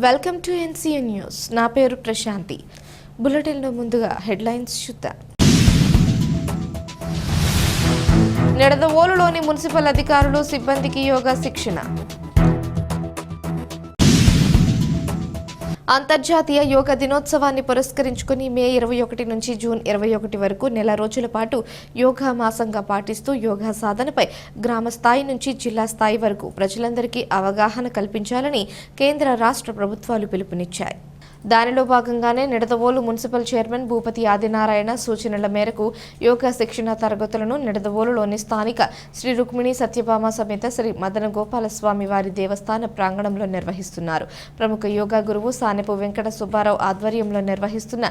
Welcome to NCN news. నా పేరు ప్రశాంతి. బులెటిన్లో ముందుగా హెడ్లైన్స్ చూద్దాం నిడదవోలులోని మున్సిపల్ అధికారులు సిబ్బందికి యోగా శిక్షణ. అంతర్జాతీయ యోగా దినోత్సవాన్ని పురస్కరించుకుని మే ఇరవై ఒకటి నుంచి జూన్ ఇరవై ఒకటి వరకు నెల రోజుల పాటు యోగా మాసంగా పాటిస్తూ యోగా సాధనపై గ్రామ స్థాయి నుంచి జిల్లా స్థాయి వరకు ప్రజలందరికీ అవగాహన కల్పించాలని కేంద్ర రాష్ట్ర ప్రభుత్వాలు పిలుపునిచ్చాయి. దానిలో భాగంగానే నిడదవోలు మున్సిపల్ చైర్మన్ భూపతి ఆదినారాయణ సూచనల మేరకు యోగా శిక్షణ తరగతులను నిడదవోలులోని స్థానిక శ్రీ రుక్మిణి సత్యభామ సమేత శ్రీ మదన గోపాలస్వామి వారి దేవస్థాన ప్రాంగణంలో నిర్వహిస్తున్నారు. ప్రముఖ యోగా గురువు సానెపు వెంకట సుబ్బారావు ఆధ్వర్యంలో నిర్వహిస్తున్న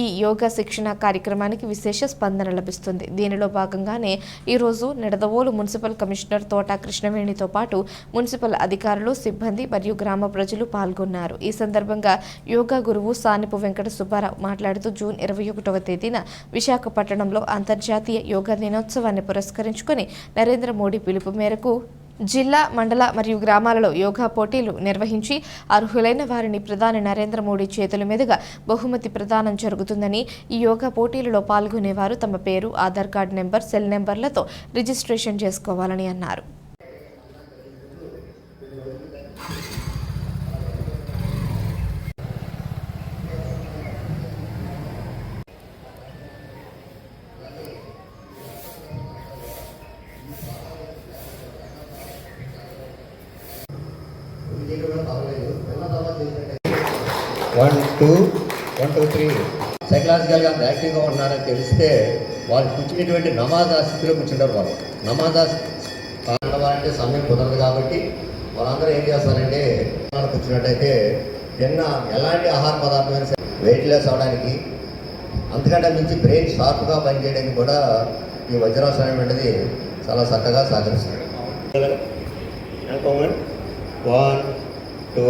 ఈ యోగా శిక్షణ కార్యక్రమానికి విశేష స్పందన లభిస్తుంది. దీనిలో భాగంగానే ఈరోజు నిడదవోలు మున్సిపల్ కమిషనర్ తోట కృష్ణవేణితో పాటు మున్సిపల్ అధికారులు సిబ్బంది మరియు గ్రామ ప్రజలు పాల్గొన్నారు. ఈ సందర్భంగా యోగా యోగా గురువు సానిపు వెంకట సుబ్బారావు మాట్లాడుతూ జూన్ ఇరవై ఒకటవ తేదీన విశాఖపట్నంలో అంతర్జాతీయ యోగా దినోత్సవాన్ని పురస్కరించుకొని నరేంద్ర మోడీ పిలుపు మేరకు జిల్లా మండల మరియు గ్రామాలలో యోగా పోటీలు నిర్వహించి అర్హులైన వారిని ప్రధాని నరేంద్ర మోడీ చేతుల మీదుగా బహుమతి ప్రదానం జరుగుతుందని ఈ యోగా పోటీలలో పాల్గొనేవారు తమ పేరు ఆధార్ కార్డు నెంబర్ సెల్ నెంబర్లతో రిజిస్ట్రేషన్ చేసుకోవాలని అన్నారు. One two one two three సైకలాజికల్గా అంత యాక్టివ్గా ఉన్నారని తెలిస్తే వాళ్ళు కూర్చునేటువంటి నమాజ్ స్థితిలో కూర్చుంటారు వాళ్ళు. నమాజ్ అంటే సమయం కుదరదు కాబట్టి వాళ్ళందరూ ఏం చేస్తారంటే కూర్చున్నట్టయితే తిన్న ఎలాంటి ఆహార పదార్థమైన వెయిట్ లెస్ అవడానికి అంతకంటే మించి బ్రెయిన్ షార్ప్గా పనిచేయడానికి కూడా ఈ వజ్రాసనం అనేది చాలా చక్కగా సహకరిస్తుంది. One two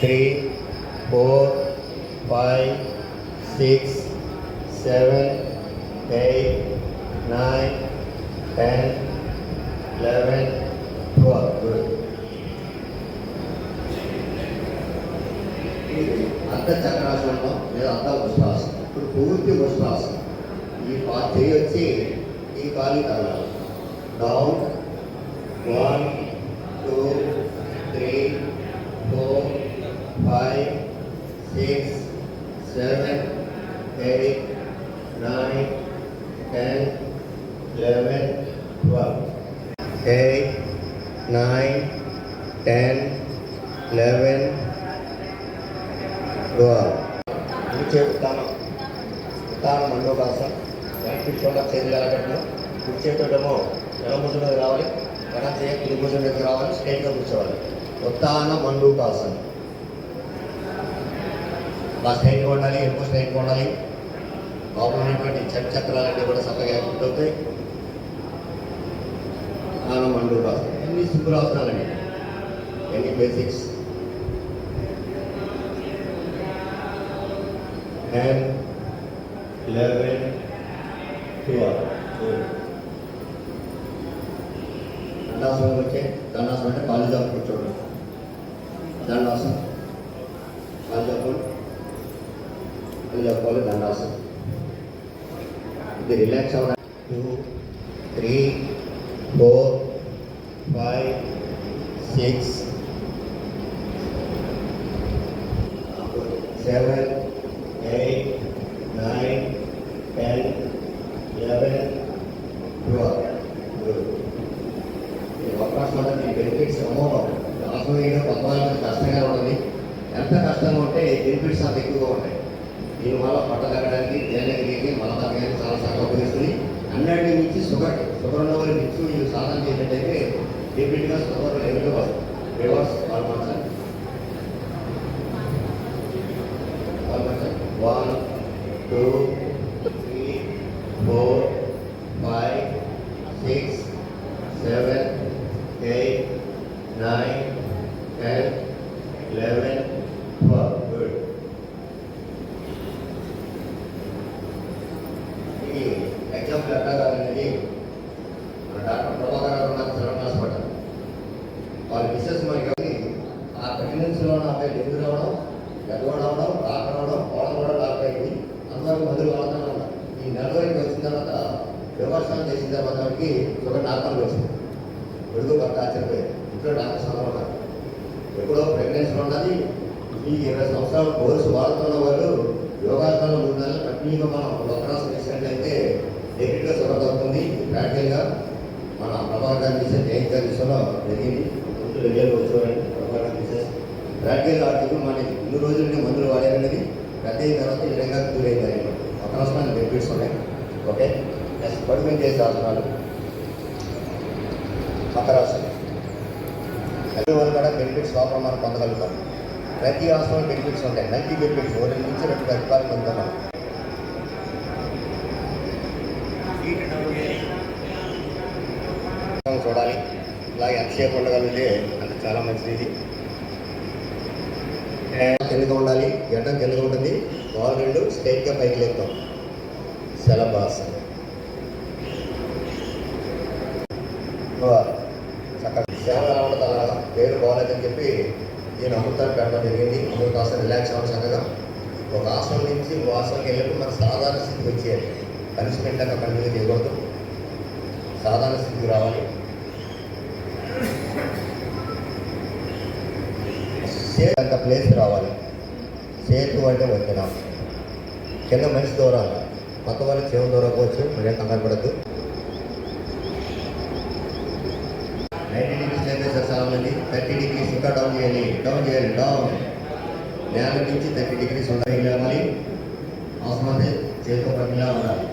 three four five six seven eight nine ten eleven twelve good ఇది అర్ధచక్రాసనంలో లేదా అర్ధ పుష్పాసనం ఇప్పుడు పూర్తి పుష్పాసనం ఈ పా చేయి వచ్చి ఈ కాలు తగలాలి down one two three four five six seven eight nine ten eleven twelve eight nine ten eleven twelve ఇది చెప్తాను తాను మండోకాసం వెనక్కి చూడ చేతులు ఎలా పెట్టడం కుడి ఎలా రావాలి. ఎడం చేయ కుడి భుజం రావాలి. స్ట్రైట్గా కూర్చోవాలి. ఉత్తాన మండూకాసనం బాగా స్ట్రైట్గా ఉండాలి ఎక్కువ స్ట్రైట్గా ఉండాలి. లోపల ఉన్నటువంటి చెట్ చక్రాలన్నీ కూడా చక్కగా యాక్టివ్ అవుతాయి. ఆన ఎన్ని సింపుల్ ఆసనాలండి ఎన్ని బేసిక్స్ టెన్ 11, 12. దండాసనం వచ్చే దండాసనం అంటే కాలు జాబ్ కూర్చోవడం. దండాసనం. కాలు జాపుకోవాలి దండాసనం ఇది రిలాక్స్ అవ్వడానికి two three four five six seven eight nine ten eleven twelve good ఈ అవకాశం వల్ల మీ బెనిఫిట్స్ అమోఘం ఆసనం వేయడం కొంతమంది కష్టంగా ఉంటుంది ఎంత కష్టంగా ఉంటే బెనిఫిట్స్ అంత ఎక్కువగా ఉంటాయి దీనివల్ల పొట్ట తగ్గడానికి దేనికి మన తగ్గడానికి చాలా చక్కగా ఉపయోగిస్తుంది అన్నిటి నుంచి షుగర్ షుగర్ ఉన్న వారి నుంచి మీరు సాధన చేసినట్టయితే డెఫినెట్గా షుగర్ లెవెల్ రివర్స్ పాల్పడాలి One, two, three, four, five, six, seven, eight, nine, ten, eleven, twelve. ఇది ఎట్లా కావాలనేది మన డాక్టర్ ప్రభాకర్ గారు హాస్పిటల్ వాళ్ళ మిస్సెస్ ఆ ప్రెగ్నెన్సీలో నా పేరు ఎందుకు రావడం గడవడం అవడం రాక రావడం పోవడం కూడా రాకపోయింది అందరూ మందులు వాడుతూనే ఈ నెల వచ్చిన తర్వాత వ్యవసాయం చేసిన తర్వాత వాడికి ఒక డాక్టర్లు వచ్చింది ఉన్నది ఈ ఇరవై సంవత్సరాలు కోర్సు వాడుతున్న వాళ్ళు యోగాసనం మూడు నెలలు కంటిన్యూగా మనం వక్రాసనం చేసినట్లయితే డెఫినెట్గా సుఖపడుతుంది ప్రాక్టికల్గా మన ప్రభాకర్ గారి విషయం జయంత్ గారి విషయంలో జరిగింది. ముందు రెగ్యులర్ వచ్చేవారండి ప్రభాకర్ గారి విషయం ప్రాక్టికల్ ఆర్టికల్ మనకి ఇన్ని రోజుల నుండి మందులు వాడారనేది పెద్ద అయిన తర్వాత ఈ విధంగా గురైంది వక్రాసనాలు బెనిఫిట్స్ ఉన్నాయి. ఓకే? నెక్స్ట్ పడుకుని చేసే ఆసనాలు వరకు వాళ్ళు కూడా బెనిఫిట్స్ లోపల మనం పొందగలుగుతాం. ప్రతి ఆసనం బెనిఫిట్స్ ఉంటాయి. మల్టీ బెనిఫిట్స్ రెండు నుంచి రెండు రకాలు పొందుతాం చూడాలి. ఇలా ఎంతసేపు ఉండగలిగితే అంత చాలా మంచిది ఇది. కిందగా ఉండాలి? గడ్డం కిందగా ఉంటుంది. గవర్నమెంట్ రెండు స్ట్రైట్గా పైకి లేపుతాం. సెలబాస్ చక్కగా సేవ రావడం అలాగా పేరు బాగాలేదని చెప్పి నేను అమృతాన్ని పెట్టడం జరిగింది. అమృత ఆసనం రిలాక్స్ అవ్వడం చక్కగా. ఒక ఆసనం నుంచి ఇంకో ఆసనకి వెళ్ళినప్పుడు మన సాధారణ స్థితికి వచ్చేయాలి పనిష్మెంట్ లాగా కంటిన్యూ చేయకూడదు. సాధారణ స్థితికి రావాలి. సేతు అంత ప్లేస్ రావాలి. సేతు అంటే వంతెన. కింద మనిషి దూరాలి. మొత్తం వాళ్ళకి దూరం దూరకపోవచ్చు. మీరేం కంగారు పడద్దు ninety degrees temperature thirty degrees ఇంకా డౌన్ చేయాలి. డౌన్ చేయాలి. డౌన్ నేల నుంచి థర్టీ డిగ్రీస్ ఉండాలి. లేవాలి అవసరం చేతితో పట్టిలా ఉండాలి.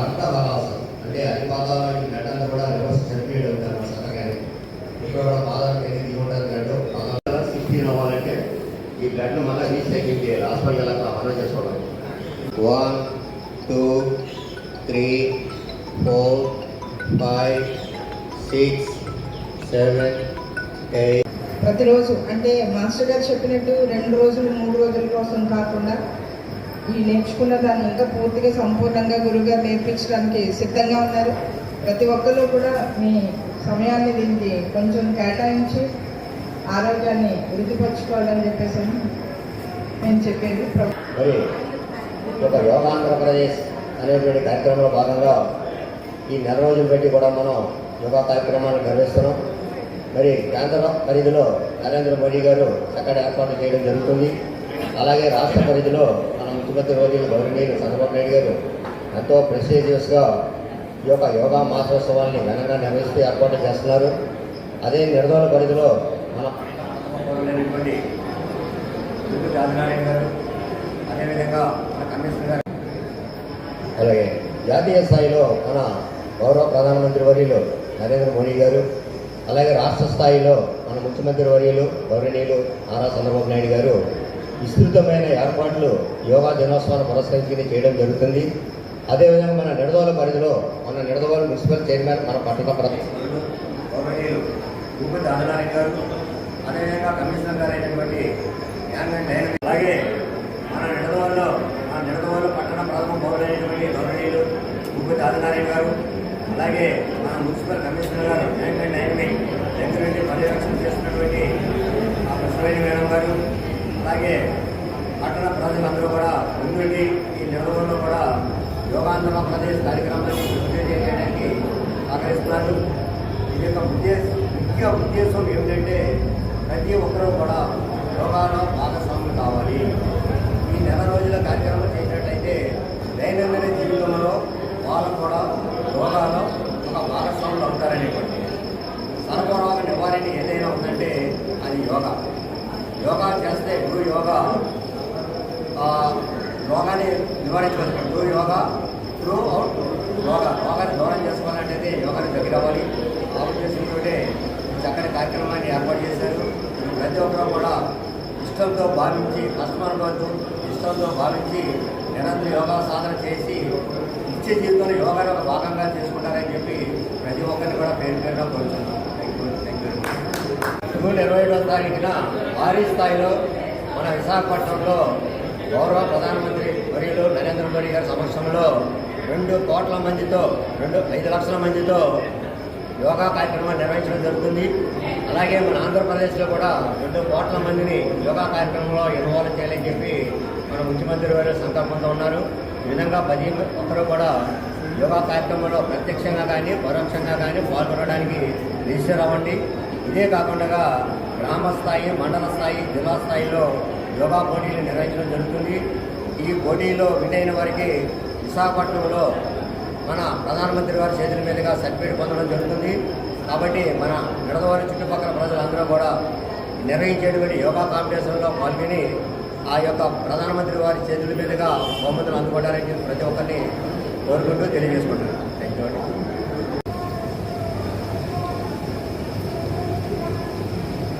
అర్థ బలాసనం అంటే అన్ని పాదాలు గడ్డంతా కూడా రివర్స్ సర్క్యులేట్ అవుతారు మన సన్నగానే ఇక్కడ కూడా పాదాలు కింద దిగి గడ్డు పాదాలు సిక్స్టీన్ అవ్వాలంటే ఈ బ్లడ్ మళ్ళీ రీసైకిల్ చేయాలి. హాస్పిటల్ వెళ్ళక మనం చేసుకోవడం one two three four five six seven eight ప్రతిరోజు అంటే మాస్టర్ గారు చెప్పినట్టు రెండు రోజులు మూడు రోజుల కోసం కాకుండా ఈ నేర్చుకున్న దాన్ని ఇంకా పూర్తిగా సంపూర్ణంగా గురువుగారు నేర్పించడానికి సిద్ధంగా ఉన్నారు. ప్రతి ఒక్కరు కూడా మీ సమయాన్ని దీనికి కొంచెం కేటాయించి ఆరోగ్యాన్ని వృద్ధిపరచుకోవాలని చెప్పేసి నేను చెప్పేది. మరి యోగాంధ్రప్రదేశ్ అనేటువంటి కార్యక్రమంలో భాగంగా ఈ నెల రోజులు పెట్టి కూడా మనం యోగా కార్యక్రమాలు నిర్వహిస్తున్నాం. మరి కేంద్ర పరిధిలో నరేంద్ర మోడీ గారు చక్కటి ఏర్పాట్లు చేయడం జరుగుతుంది. అలాగే రాష్ట్ర పరిధిలో మన ముఖ్యమంత్రి రోజులు గౌరవనీయులు చంద్రబాబు నాయుడు గారు ఎంతో ప్రెస్టీజియస్గా ఈ యొక్క యోగా మాసోత్సవాల్ని ఘనంగా నిర్వహిస్తూ ఏర్పాటు చేస్తున్నారు. అదే నిర్దోల పరిధిలో మన రాజనారాయణ గారు అదేవిధంగా మన కమిషనర్ గారు. అలాగే జాతీయ స్థాయిలో మన గౌరవ ప్రధానమంత్రి వర్యులు నరేంద్ర మోడీ గారు అలాగే రాష్ట్ర స్థాయిలో మన ముఖ్యమంత్రి వర్యులు గౌరవనీయులు నారా చంద్రబాబు నాయుడు గారు విస్తృతమైన ఏర్పాట్లు యోగా దినోత్సవాన్ని పురస్కరించుకుని చేయడం జరుగుతుంది. అదేవిధంగా మన నిడదోల పరిధిలో మన నిడదోల మున్సిపల్ చైర్మన్ మన పట్టణ గౌరవనీయులు భూపతి ఆదినారాయణ గారు అదేవిధంగా కమిషనర్ గారు అయినటువంటి అలాగే మన నిడదవల్లో మన నిడదవల్లో పట్టణ ప్రథమ పౌరులైనటువంటి గౌరవనీయులు భూపతి ఆదినారాయణ గారు అలాగే మన మున్సిపల్ కమిషనర్ గారు యాన్వెన్ డైనమి దగ్గర నుండి పర్యవేక్షణ చేస్తున్నటువంటి ఆ కృష్ణవేణి మేడం గారు అలాగే పట్టణ ప్రజలందరూ కూడా ముందుండి ఈ నిర్వహణలో కూడా యోగాంధ్ర ప్రదేశ్ కార్యక్రమాన్ని చేయడానికి సహకరిస్తున్నారు. ఇది యొక్క ఉద్దేశం ముఖ్య ఉద్దేశం ఏమిటంటే ప్రతి ఒక్కరూ కూడా యోగాలో భాగస్వాములు కావాలి ఈ నెల రోజుల కార్యక్రమం చేసినట్టయితే దైనందిన జీవితంలో వాళ్ళు కూడా యోగాలో ఒక భాగస్వాములు అవుతారనేటువంటి సర్వరోగ నివారణ ఏదైనా ఉందంటే అది యోగా యోగా చేస్తే గురు యోగా ఆ, రోగాన్ని నివారించవచ్చు యోగా త్రూ అవుట్. యోగా రోగాన్ని దూరం చేసుకోవాలంటే యోగాని దగ్గర అవ్వాలి. ఆ ఉద్దేశంతో చక్కని కార్యక్రమాన్ని ఏర్పాటు చేశారు. ప్రతి ఒక్కరూ కూడా ఇష్టంతో భావించి కష్టమనుకోవద్దు ఇష్టంతో భావించి నిరంతరం యోగా సాధన చేసి నిత్య జీవితంలో యోగాను ఒక భాగంగా చేసుకుంటారని చెప్పి ప్రతి ఒక్కరిని కూడా పేరు పేరుగా కోరుతున్నాను జూన్ ఇరవై ఏడవ తారీఖున భారీ స్థాయిలో మన విశాఖపట్నంలో గౌరవ ప్రధానమంత్రి వర్యులు నరేంద్ర మోడీ గారి సమక్షంలో రెండు కోట్ల మందితో రెండు ఐదు లక్షల మందితో యోగా కార్యక్రమాలు నిర్వహించడం జరుగుతుంది. అలాగే మన ఆంధ్రప్రదేశ్లో కూడా రెండు కోట్ల మందిని యోగా కార్యక్రమంలో ఇన్వాల్వ్ చేయాలని చెప్పి మన ముఖ్యమంత్రి వారు సంకల్పంతో ఉన్నారు. ఈ విధంగా ప్రతి ఒక్కరూ కూడా యోగా కార్యక్రమంలో ప్రత్యక్షంగా కానీ పరోక్షంగా కానీ పాల్గొనడానికి రిజిస్టర్ అవ్వండి. ఇదే కాకుండా గ్రామ స్థాయి మండల స్థాయి జిల్లా స్థాయిలో యోగా పోటీలు నిర్వహించడం జరుగుతుంది. ఈ పోటీలో విన్ అయిన వారికి విశాఖపట్నంలో మన ప్రధానమంత్రి వారి చేతుల మీదుగా సర్టిఫికేట్ పొందడం జరుగుతుంది. కాబట్టి మన నిడదవారి చుట్టుపక్కల ప్రజలందరూ కూడా నిర్వహించేటువంటి యోగా కాంపిటీషన్లో పాల్గొని ఆ యొక్క ప్రధానమంత్రి వారి చేతుల మీదుగా బహుమతులు అందుకోవడానికి ప్రతి ఒక్కరిని కోరుకుంటూ తెలియజేసుకుంటున్నాను.